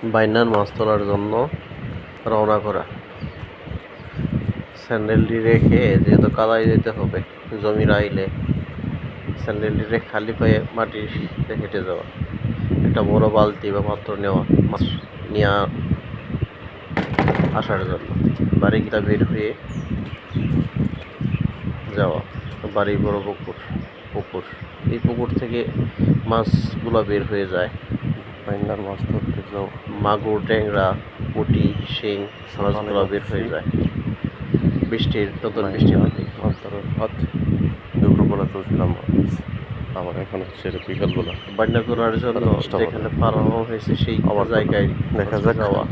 বাইনার মাছ তোলার জন্য রওনা করা। স্যান্ডেলটি রেখে যেহেতু কাদায় যেতে হবে, জমির আইলে স্যান্ডেলটি রেখে খালি পায়ে মাটিতে হেঁটে যাওয়া, একটা বড় বালতি বা পাত্র নেওয়া, মাছ নিয়ে আসার জন্য। বাড়ি বাড়িটা বের হয়ে যাওয়া বাড়ি বড় পুকুর পুকুর। এই পুকুর থেকে মাছগুলো বের হয়ে যায়। বাইন্ডার মাছ ধরতে যাও। মাগুর ট্যাংরা পুঁটি শিং মাছগুলো বের হয়ে যায়। বৃষ্টির নতুন বৃষ্টি হয়। হাত দুপুরবেলা তুলছিলাম আমার এখন হচ্ছে বিকালবেলা। বান্না করার জন্য যেখানে পারানো হয়েছে সেই আবার জায়গায় দেখা যাক। যাওয়া।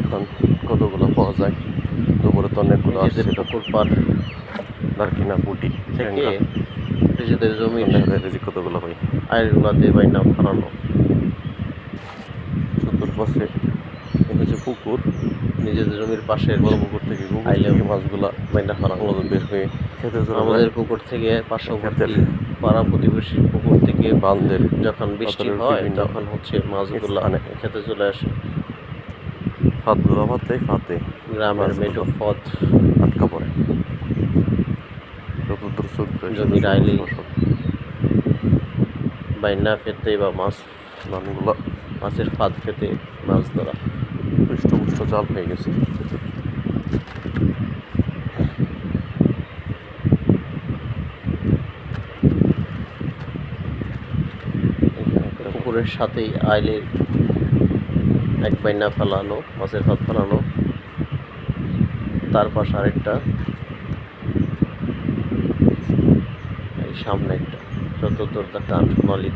এখন কতগুলো পাওয়া যায়? দুপুরে তো অনেকগুলো আসছিল। পুকুর পার দারকিনা পুটি থেকে নিজেদের যায় যে কতগুলো পাই আয়েরগুলাতে বাইনা ফারানো পাশে হচ্ছে পুকুর। নিজেদের জমির পাশে বড় পুকুর থেকে আইলে মাছগুলা বাইনা ফারানো মূলত বের হয়ে খেতে আমাদের পুকুর থেকে পার্শ্ববর্তী পাড়া প্রতিবেশী পুকুর থেকে বাঁধের যখন বৃষ্টি হয় তখন হচ্ছে মাছগুলো স্থানে। খেতে চলে আসে। ফাতগুলো ফাতে ফাতে গ্রামের। মেঠো পথ আটকা পড়ে। যতদূর জমির আইলেই সব বাইনা পেতে বা মাছ ধানগুলো মাছের ফাঁদ খেতে মাছ ধরা। পৃষ্ঠপুষ্ট জাল হয়ে গেছে। পুকুরের সাথেই আইলের এক বাইনা ফেলানো, মাছের ফাঁদ ফেলানো। তার পাশে আরেকটা। সামনে একটা। চতুর্থ টান সোনালি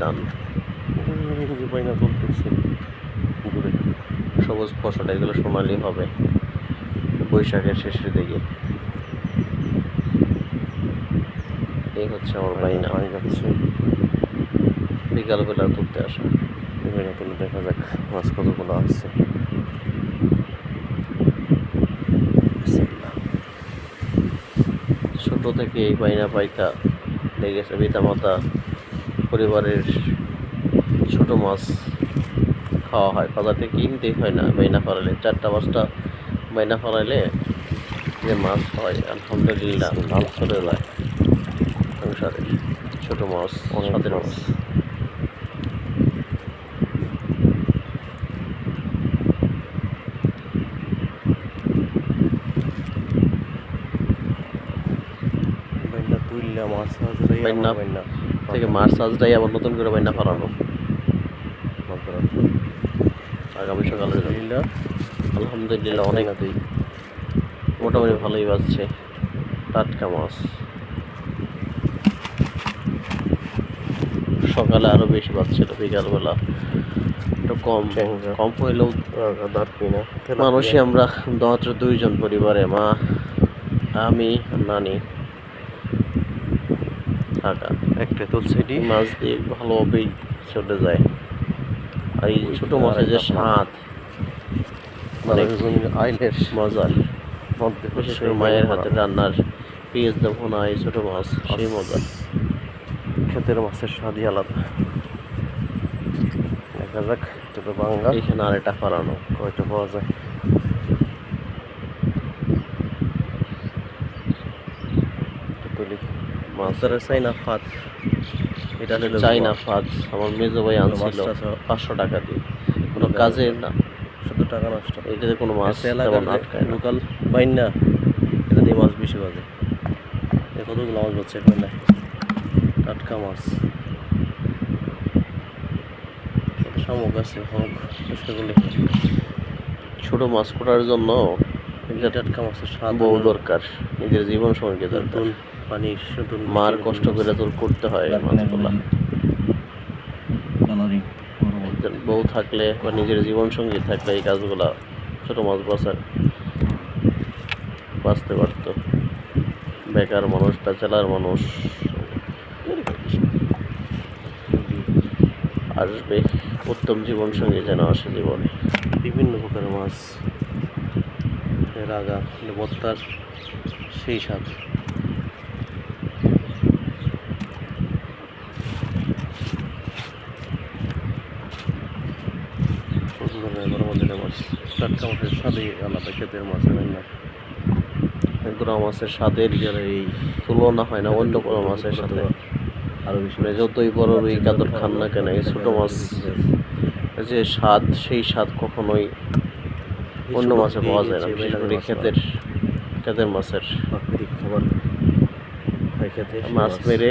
টান যে বাইনা তুলতেছে দূরে সবুজ ফসল এগুলো সোনালি হবে। বৈশাখের শেষের দিকে। এই হচ্ছে আমার বাইনা। পানি যাচ্ছে। বিকালবেলা তুলতে আসা। বাইনা তুলে দেখা যাক মাছ কতগুলো আসছে ছোট থেকে এই বাইনা পাইতা লেগেছে পিতা মাতা পরিবারের ছোট মাছ খাওয়া হয়। বাজার থেকে কিনতেই হয় না বাইনা ফলাইলে চারটা পাঁচটা বাইনা ফলাইলে যে মাছ হয় আলহামদুলিল্লাহ লাল চলে যায় সংসারে। ছোট মাছ অনেক মাছ। থেকে মাছ আজটাই আবার নতুন করে বাইনা ফলানো মাছ আগামী সকালে আলহামদুলিল্লাহ। আলহামদুলিল্লাহ অনেক মোটামুটি ভালোই বাজছে। টাটকা মাছ। সকালে আরও বেশি বাজছিল বিকালবেলা। একটু কম। কম হইলেও মানুষই আমরা মাত্র দুইজন পরিবারে মা আমি নানি। থাকা একটা তুলছে এটি। মাছ দিয়ে ভালোভাবেই চলে যায়। এই ছোট মাছের যে স্বাদ মানে অনেক আইলের মজার। মধ্যে বিশেষ করে মায়ের হাতে রান্নার পেঁয়াজ দেবো না এই ছোট মাছ সেই মজা ক্ষেতের মাছের স্বাদই আলাদা। দেখা যাক এটা তো বাঙ্গা এইখানে আরেকটা ফারানো কয়টা পাওয়া যায়? এটা মাছ ধরে চাই না ফাত এটা নিলে চাই ফাজ আমার মেজো ভাই আনছিল পাঁচশো টাকা দিয়ে। কোনো কাজের না। শুধু টাকা নষ্ট। এটাতে কোনো মাছ তেমন আটকায় লোকাল বাইন না এটা দিয়ে মাছ বেশি বাজে। এ কতগুলো মাছ বাজছে এখন? না টাটকা মাছ। শামুক আছে পরিষ্কার করলে। ছোট মাছ করার জন্য টাটকা মাছের স্বাদ বউ দরকার। নিজের জীবন সঙ্গী দরকার। নতুন মার কষ্ট করে তোর করতে হয় মাছগুলা। একজন বউ থাকলে বা নিজের জীবন সঙ্গী থাকলে এই কাজগুলা ছোট মাছ বাঁচার বাঁচতে পারত। বেকার মানুষ বেচালার মানুষ। আসবে উত্তম জীবন সঙ্গী যেন আসে জীবনে। বিভিন্ন প্রকারের মাছ এর আগা বত্তার সেই স্বাদ সুন্দর গরম দিনে মাছ। টাটকা মাছের স্বাদে আলাদা ক্ষেতের মাছ না। গুড়া মাছের স্বাদের এই তুলনা হয় না অন্য কোনো মাছের সাথে। আরও বেশি মানে যতই বড় রুই কাতর খান না কেন এই ছোট মাছ যে স্বাদ সেই স্বাদ কখনোই অন্য মাছে পাওয়া যায় না বিশেষ করে ক্ষেতের ক্ষেতের মাছের। খাবার। মাছ। মেরে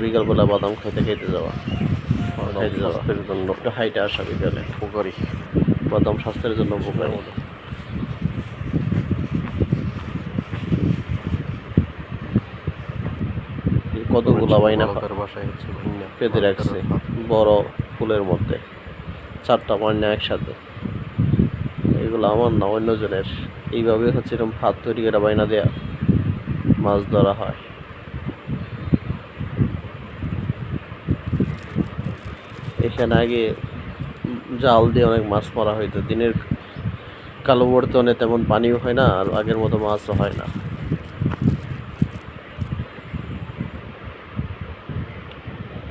বিকালবেলা বাদাম খাইতে খাইতে যাওয়া। খাইতে স্বাস্থ্যের জন্য। একটু হাইটে আসা বিকালে উপকারী। বাদাম স্বাস্থ্যের জন্য উপকারী। এই কতগুলা বাইনা পেতে রাখছে। বড় ফুলের মধ্যে। চারটা পান্না একসাথে। এগুলো আমার না অন্যজনের এইভাবে হচ্ছে এরকম ভাত তৈরি করে বাইনা দেয়া মাছ ধরা হয়। এখানে আগে জাল দিয়ে অনেক মাছ মারা হইতো। দিনের কালো বর্তনে তেমন পানিও হয় না আর আগের মতো মাছও হয় না।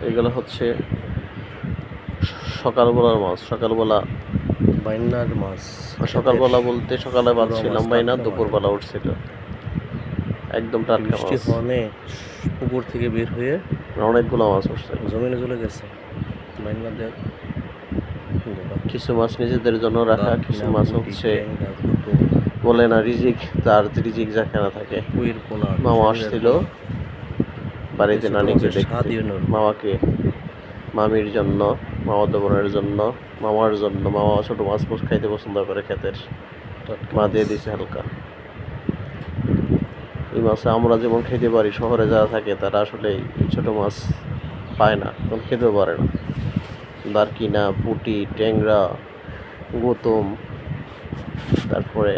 এগুলো হচ্ছে সকালবেলার মাছ সকালবেলা বাইনার মাছ। সকালবেলা বলতে সকালে বড় পাচ্ছিলাম মাছ, ভাই না দুপুরবেলা উঠছিল। একদম টাটকা মাছ। পুকুর থেকে বের হয়ে অনেকগুলো মাছ উঠছে। জমিনে চলে গেছে। বাইনা কিছু মাছ নিজেদের জন্য রাখা কিছু মাছ হচ্ছে বলে না রিজিক তার রিজিক যেখানে থাকে। কুইর পোনা মামা আসছিল বাড়িতে নানিকে দেখতে। মামাকে মামির জন্য মামা বোনের জন্য মামার জন্য মামা ছোট মাছ মাছ খাইতে পছন্দ করে খেতের মা দিয়ে দিছে হালকা। এই মাছ আমরা যেমন খেতে পারি শহরে যারা থাকে তারা আসলে এই ছোট মাছ পায় না তখন খেতেও পারে না। দারকিনা পুটি ট্যাংরা গৌতম তারপরে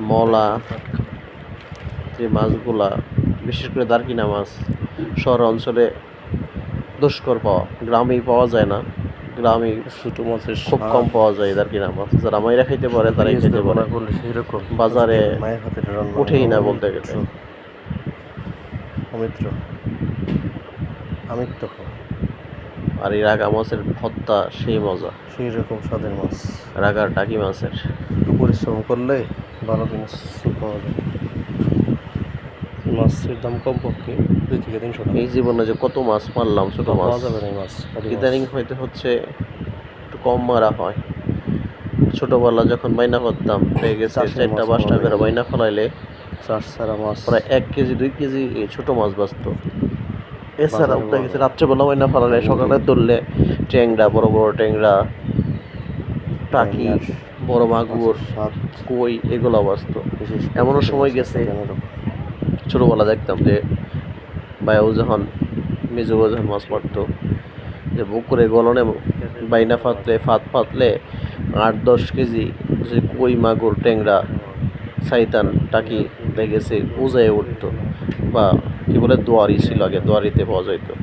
মলা যে মাছগুলা বিশেষ করে দারকিনা মাছ শহর অঞ্চলে দুষ্কর পাওয়া গ্রামেই পাওয়া যায় না। গ্রামে ছোট মাছের খুব কম পাওয়া যায় দারকিনা মাছ। যারা মাইরা খাইতে পারে তারাই খেতে পারে। সেরকম। বাজারে উঠেই না বলতে গেলে। অমিত্র। আমিত্র আর এই রাগা মাছের ভত্তা সেই মজা। সেই রকম স্বাদের মাছ। রাগার টাকি মাছের। পরিশ্রম করলে ভালো জিনিস পাওয়া যায়। মাছের দাম কম পক্ষে দুই থেকে তিনশো টাকা। এই জীবনে যে কত মাছ মারলাম ছোট মাছ যাবে না এই মাছ ইদানিং হয়তো হচ্ছে একটু কম মারা হয়। ছোটবেলা যখন বাইনা করতাম পেয়ে গেছে চারটা পাঁচটা করে বাইনা ফলাইলে চাষ ছাড়া মাছ। প্রায় এক কেজি দুই কেজি এই ছোট মাছ বাঁচত। এছাড়াও বাজারে দেখা গেছে রাত্রেবেলা বাইনা ফলালে সকালে ধরলে ট্যাংরা বড় বড় ট্যাংরা টাকি বড় মাগুর কই এগুলো বাঁচত এমনও সময় গেছে। ছোটোবেলা দেখতাম যে বায়ু যখন মেজবু যখন মাছ মারতো যে পুকুরে গলনে বাইনা ফাতলে ফাত ফাতলে আট দশ কেজি যে কই মাগুর ট্যাংরা সাইতান টাকি দেখেছে উজায় উঠতো। বা কি বলে, দোয়ারি ছিল আগে, দোয়ারিতে পাওয়া যাইতো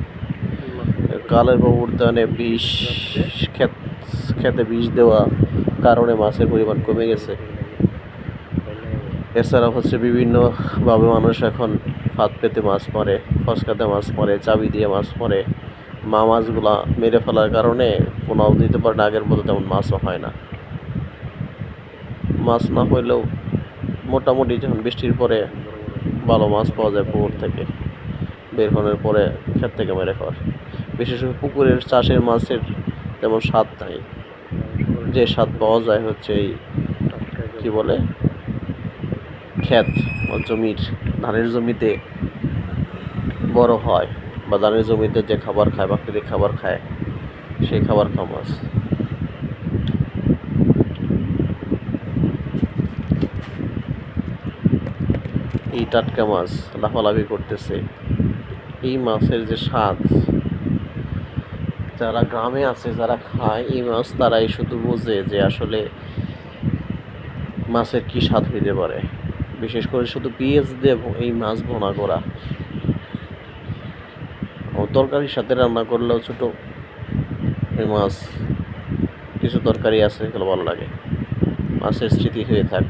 কালের প্রবর্তনে বিষ, ক্ষেত খেতে বিষ দেওয়া কারণে মাছের পরিমাণ কমে গেছে। এছাড়া হচ্ছে বিভিন্নভাবে মানুষ এখন ফাঁদ পেতে মাছ মারে, ফসকাতে মাছ মারে, চাবি দিয়ে মাছ মারে। মা মাছগুলা মেরে ফেলার কারণে পোনাও দিতে পারে না, আগের মতো তেমন মাছও হয় না। মাছ না হইলেও মোটামুটি যখন বৃষ্টির পরে ভালো মাছ পাওয়া যায় পুকুর থেকে, বের হওয়ার পরে ক্ষেত থেকে মেরে খাওয়ার। বিশেষ করে পুকুরের চাষের মাছের তেমন স্বাদ নাই। যে স্বাদ পাওয়া যায় হচ্ছে এই, কি বলে? ক্ষেত জমির, ধানের জমিতে বড় হয় বা ধানের জমিতে যে খাবার খায় প্রাকৃতিক খাবার খায়, সেই খাবার খাওয়া মাছ। এই টাটকা মাছ লাফালাফি করতেছে। এই মাছের যে স্বাদ, যারা গ্রামে আছে, যারা খায় এই মাছ, তারাই শুধু বোঝে যে আসলে মাছের কি স্বাদ হইতে পারে। বিশেষ করে শুধু পেঁয়াজ দিয়ে এই মাছ ভোনা করা। তরকারির সাথে রান্না করলেও ছোট এই মাছ, কিছু তরকারি আছে, এগুলো ভালো লাগে। মাছের স্মৃতি হয়ে থাক।